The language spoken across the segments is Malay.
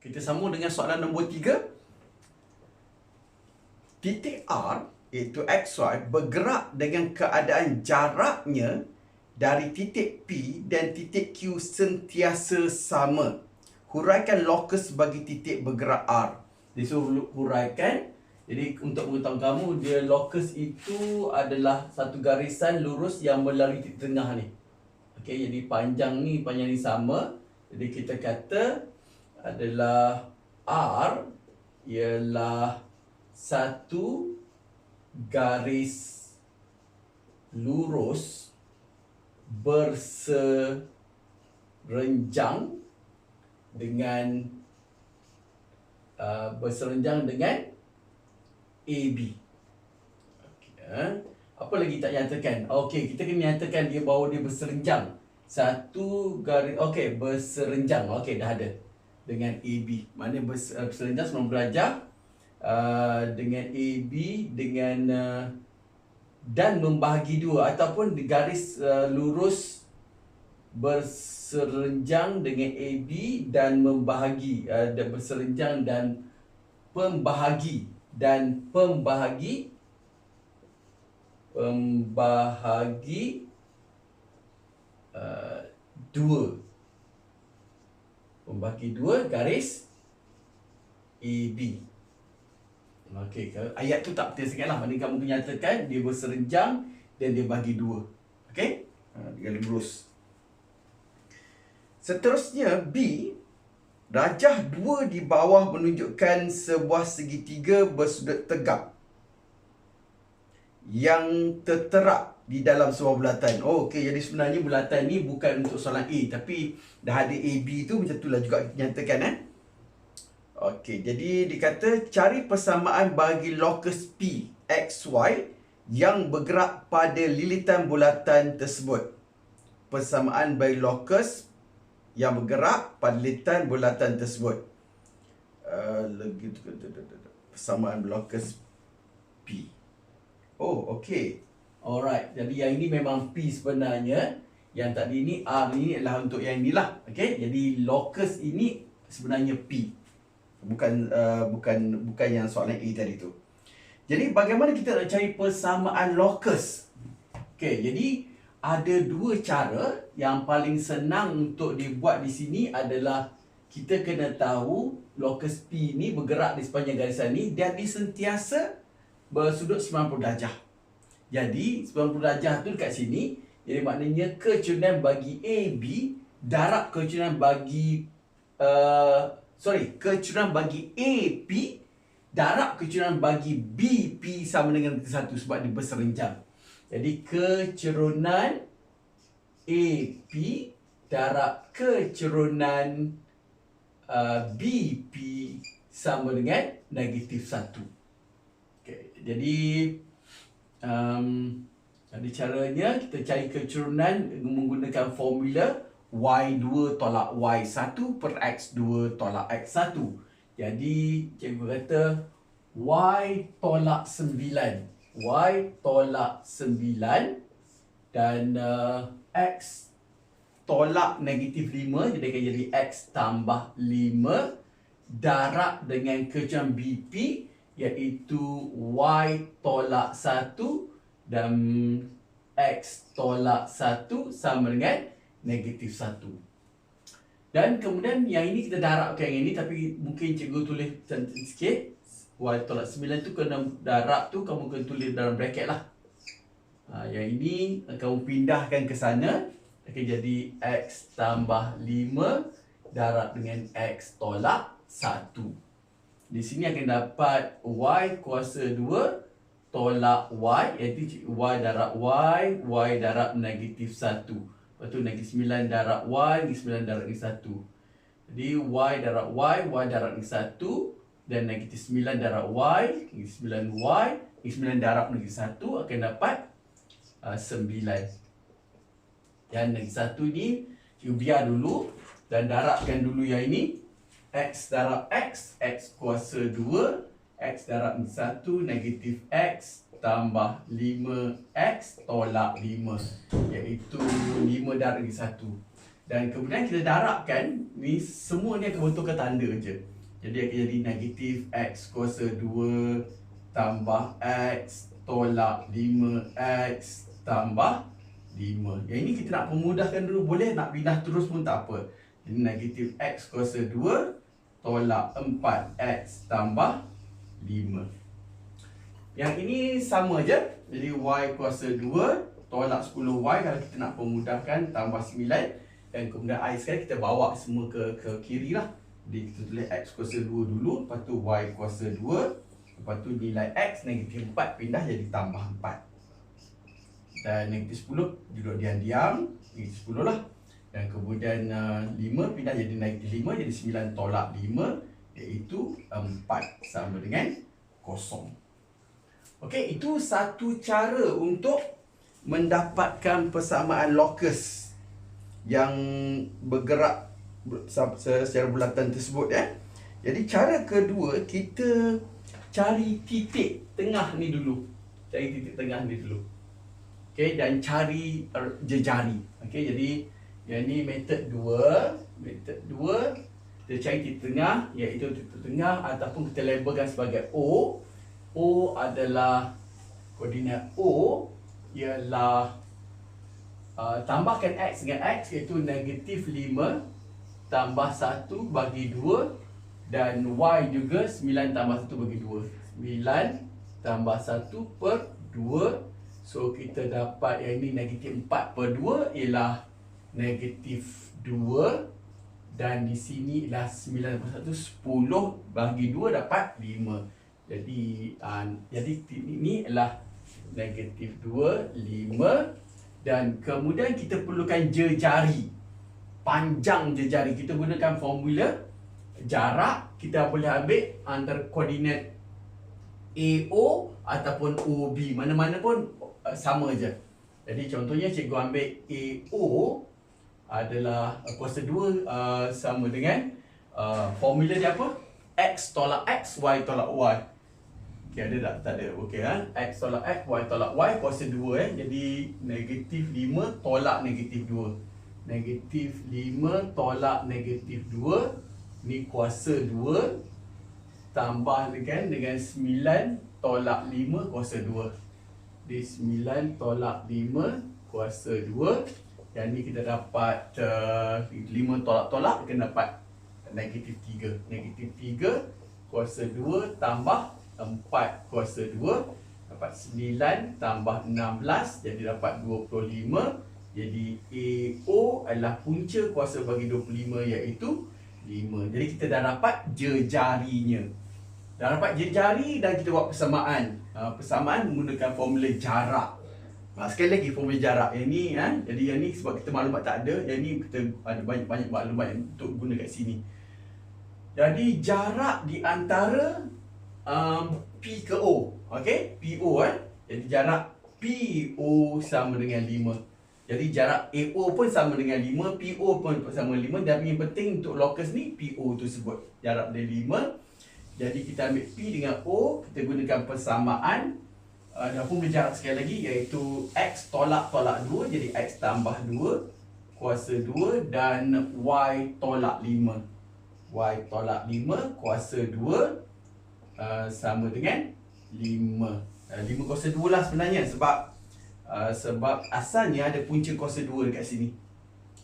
Kita sambung dengan soalan nombor 3. Titik R iaitu XY bergerak dengan keadaan jaraknya dari titik P dan titik Q sentiasa sama. Huraikan locus bagi titik bergerak R. Dia suruh huraikan. Jadi untuk mengetahui kamu, dia locus itu adalah satu garisan lurus yang melalui titik tengah ni. Okey, jadi panjang ni, panjang ni sama. Jadi kita kata adalah R ialah satu garis lurus berserenjang dengan uh, berserenjang dengan AB. Okay. eh. Apa lagi tak nyatakan? Okey, kita kena nyatakan dia bahawa dia berserenjang. Satu garis, okey, berserenjang. Okey, dah ada. Dengan AB. Mana bers- uh, berserenjang sebelum belajar. Uh, dengan AB, dengan uh, dan membahagi dua ataupun garis uh, lurus berserenjang dengan AB dan membahagi uh, dan berserenjang dan pembahagi dan pembahagi pembahagi uh, dua pembahagi dua garis AB Okey, kalau ayat tu tak penting sangat lah. Mana kamu nyatakan dia berserenjang dan dia bagi dua. Okey? Ha, dia lurus. Seterusnya, B. Rajah dua di bawah menunjukkan sebuah segitiga bersudut tegak yang terterak di dalam sebuah bulatan. Oh, okey. Jadi sebenarnya bulatan ni bukan untuk soalan A. Tapi dah ada AB tu macam itulah juga nyatakan eh. Okey, jadi dikata cari persamaan bagi locus P, X, Y yang bergerak pada lilitan bulatan tersebut. Persamaan bagi locus yang bergerak pada lilitan bulatan tersebut. Uh, lagi persamaan locus P. Oh, okey. Alright, jadi yang ini memang P sebenarnya. Yang tadi ni R ni adalah untuk yang inilah. Okey, jadi locus ini sebenarnya P bukan uh, bukan bukan yang soalan A tadi tu. Jadi bagaimana kita nak cari persamaan locus? Okey, jadi ada dua cara yang paling senang untuk dibuat di sini adalah kita kena tahu locus P ni bergerak di sepanjang garisan ni dan dia sentiasa bersudut 90 darjah. Jadi 90 darjah tu dekat sini, jadi maknanya kecurian bagi AB darab kecurian bagi uh, sorry, kecurahan bagi AP darab kecurahan bagi BP sama dengan satu sebab dia berserenjang. Jadi kecerunan AP darab kecerunan uh, BP sama dengan negatif satu. Okay. Jadi um, jadi caranya kita cari kecerunan menggunakan formula Y2 tolak Y1 per X2 tolak X1. Jadi cikgu kata Y tolak 9. Y tolak 9 dan uh, X tolak negatif 5 jadi akan jadi X tambah 5 darab dengan kejam BP iaitu Y tolak 1 dan X tolak 1 sama dengan negatif 1. Dan kemudian yang ini kita darabkan yang ini tapi mungkin cikgu tulis cantik sikit. Y tolak 9 tu kena darab tu kamu kena tulis dalam bracket lah. Ha, yang ini kamu pindahkan ke sana akan jadi X tambah 5 darab dengan X tolak 1. Di sini akan dapat Y kuasa 2 tolak Y iaitu Y darab Y, Y darab negatif 1. Lepas tu negatif 9 darab Y, negatif 9 darab negatif 1. Jadi Y darab Y, Y darab negatif 1 dan negatif 9 darab Y, negatif 9 Y, negatif 9 darab negatif 1 akan dapat uh, 9. Yang negatif 1 ni, cikgu biar dulu dan darabkan dulu yang ini. X darab X, X kuasa 2, X darab 1, negatif X tambah 5x tolak 5 iaitu 5 darab lagi 1 Dan kemudian kita darabkan ni semua ni akan bentukkan tanda je. Jadi akan jadi negatif X kuasa 2 tambah X tolak 5X tambah 5. Yang ini kita nak pemudahkan dulu. Boleh nak pindah terus pun tak apa. Jadi negatif X kuasa 2 tolak 4X tambah 5. Yang ini sama je. Jadi Y kuasa 2 tolak 10Y kalau kita nak pemudahkan tambah 9. Dan kemudian I sekarang kita bawa semua ke ke kiri lah. Jadi kita tulis X kuasa 2 dulu. Lepas tu Y kuasa 2. Lepas tu nilai X negatif 4 pindah jadi tambah 4. Dan negatif 10 duduk diam-diam. Negatif 10 lah. Dan kemudian uh, 5 pindah jadi negatif 5 jadi 9 tolak 5 iaitu 4 sama dengan kosong. Okey, itu satu cara untuk mendapatkan persamaan locus yang bergerak secara bulatan tersebut ya. Jadi cara kedua kita cari titik tengah ni dulu. Cari titik tengah ni dulu. Okey dan cari jejari. Okey jadi yang ni metod 2, metod 2 kita cari titik tengah iaitu titik tengah ataupun kita labelkan sebagai O. O adalah koordinat O. Ialah uh, tambahkan X dengan X iaitu negatif 5 tambah 1 bagi 2 dan Y juga 9 tambah 1 bagi 2 9 tambah 1 per 2 so kita dapat yang ini negatif 4 per 2 ialah negatif 2 dan di sini ialah 9 tambah 1 10 bagi 2 dapat 5 jadi uh, jadi ini ialah negatif 2 5 dan kemudian kita perlukan jejari. Panjang jejari. Kita gunakan formula jarak. Kita boleh ambil antara koordinat AO ataupun OB mana-mana pun uh, sama je. Jadi contohnya cikgu ambil AO adalah uh, kuasa 2 uh, sama dengan uh, formula dia apa? X tolak X, Y tolak Y. Okey, ada tak? Tak ada. Okey, ha? X tolak X, Y tolak Y, kuasa 2 eh. Jadi, negatif 5 tolak negatif 2. Negatif 5 tolak negatif 2. Ni kuasa 2. Tambah dengan dengan 9 tolak 5 kuasa 2. Di 9 tolak 5 kuasa 2. Yang ni kita dapat uh, 5 tolak-tolak Kita dapat negatif 3 Negatif 3 kuasa 2 tambah 4 kuasa 2 Dapat 9 tambah 16 Jadi dapat 25 Jadi AO adalah punca kuasa bagi 25 iaitu 5 Jadi kita dah dapat jejarinya. Dah dapat jejari dan kita buat persamaan. Uh, Persamaan menggunakan formula jarak Ha, sekali lagi formula jarak yang ni ha? Jadi yang ni sebab kita maklumat tak ada Yang ni kita ada banyak-banyak maklumat untuk guna kat sini Jadi jarak di antara um, P ke O okay? PO eh? Jadi jarak PO sama dengan 5 Jadi jarak AO pun sama dengan 5 PO pun sama dengan 5 Dan yang penting untuk locus ni PO tu sebut Jarak dia 5 Jadi kita ambil P dengan O Kita gunakan persamaan uh, dan pun berjarak sekali lagi iaitu X tolak tolak 2 jadi X tambah 2 kuasa 2 dan Y tolak 5 Y tolak 5 kuasa 2 uh, sama dengan 5 uh, 5 kuasa 2 lah sebenarnya sebab uh, sebab asalnya ada punca kuasa 2 dekat sini.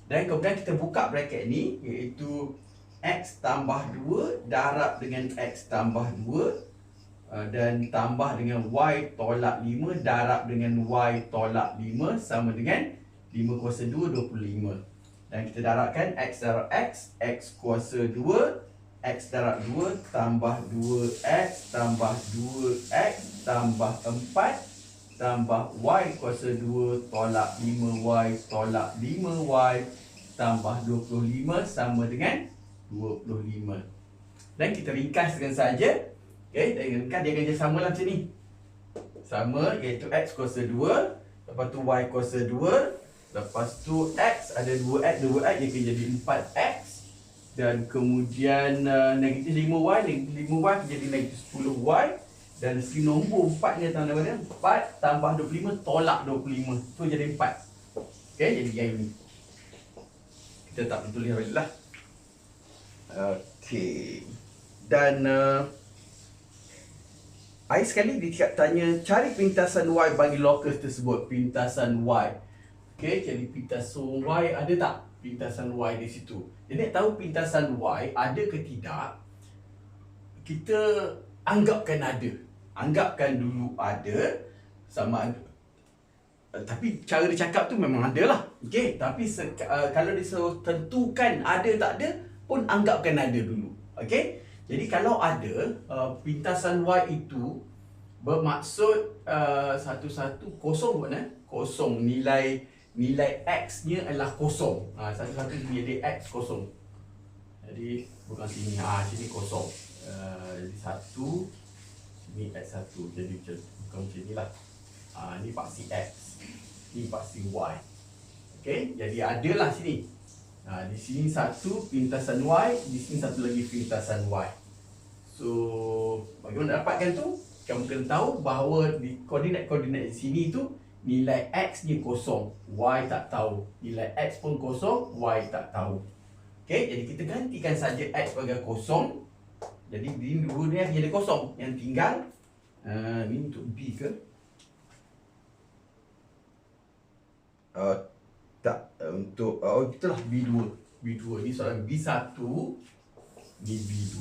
Dan kemudian kita buka bracket ni iaitu X tambah 2 darab dengan X tambah 2 Uh, dan tambah dengan Y tolak 5 darab dengan Y tolak 5 sama dengan 5 kuasa 2, 25 dan kita darabkan X darab X X kuasa 2 X darab 2 tambah 2X tambah 2X tambah 4 tambah Y kuasa 2 tolak 5Y tolak 5Y tambah 25 sama dengan 25 dan kita ringkaskan saja Okay, kan dia akan jadi sama lah macam ni. Sama iaitu X kuasa 2 Lepas tu Y kuasa 2 Lepas tu X ada 2X 2X dia jadi 4X Dan kemudian uh, negatif 5Y Negatif 5Y akan jadi negatif 10Y Dan si nombor 4 ni datang daripada 4 tambah 25 tolak 25 Tu jadi 4 Okay, jadi yang ini Kita tak tulis balik lah. Okey. Dan uh, I sekali dia tanya cari pintasan Y bagi locus tersebut. Pintasan Y. Okey, jadi pintasan Y ada tak? Pintasan Y di situ. Jadi nak tahu pintasan Y ada ke tidak? Kita anggapkan ada. Anggapkan dulu ada sama ada Uh, tapi cara dia cakap tu memang ada lah Okay Tapi uh, kalau dia tentukan ada tak ada Pun anggapkan ada dulu Okay Jadi kalau ada uh, Pintasan Y itu Bermaksud uh, Satu-satu kosong bukan eh? Kosong. Nilai Nilai X nya adalah kosong. Uh, Satu-satu jadi X kosong. Jadi Bukan sini. Ah Sini kosong. Uh, satu Sini X satu. Jadi macam Bukan macam ni lah. Ah, ni paksi X. Ni paksi Y. Okey, jadi adalah sini. Ha, di sini satu pintasan Y, di sini satu lagi pintasan Y. So, bagaimana dapatkan tu? Kamu kena tahu bahawa di koordinat-koordinat di sini tu nilai X ni kosong, Y tak tahu. Nilai X pun kosong, Y tak tahu. Okey, jadi kita gantikan saja X sebagai kosong. Jadi di dua ni jadi kosong. Yang tinggal uh, ni untuk B ke? Uh, tak untuk uh, oh itulah B2. B2 ni soalan B1 ni B2.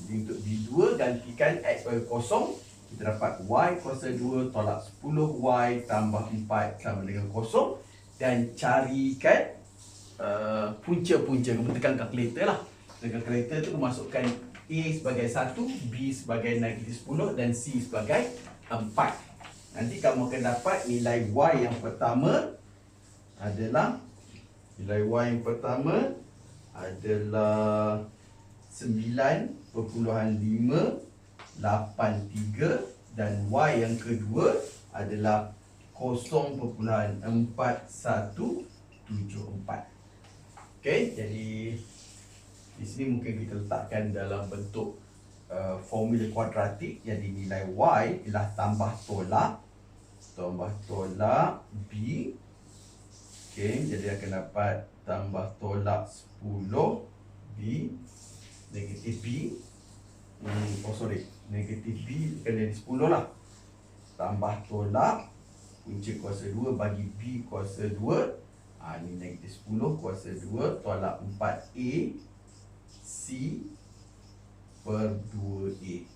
Jadi untuk B2 gantikan X sebagai kosong kita dapat Y kuasa 2 tolak 10Y tambah 4 sama dengan kosong dan carikan uh, punca-punca kamu tekan kalkulator lah dengan kalkulator tu masukkan A sebagai 1, B sebagai negatif 10 dan C sebagai 4 nanti kamu akan dapat nilai Y yang pertama adalah nilai Y yang pertama adalah 9.583 dan Y yang kedua adalah 0.4174. Okey, jadi di sini mungkin kita letakkan dalam bentuk uh, formula kuadratik jadi nilai Y ialah tambah tolak tambah tolak B Okey, jadi akan dapat tambah tolak 10 B negatif B. Hmm, oh sorry. Negatif B akan jadi 10 lah. Tambah tolak punca kuasa 2 bagi B kuasa 2 ha, ni negatif 10 kuasa 2 tolak 4A C per 2A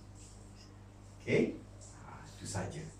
Okey, ha, itu saja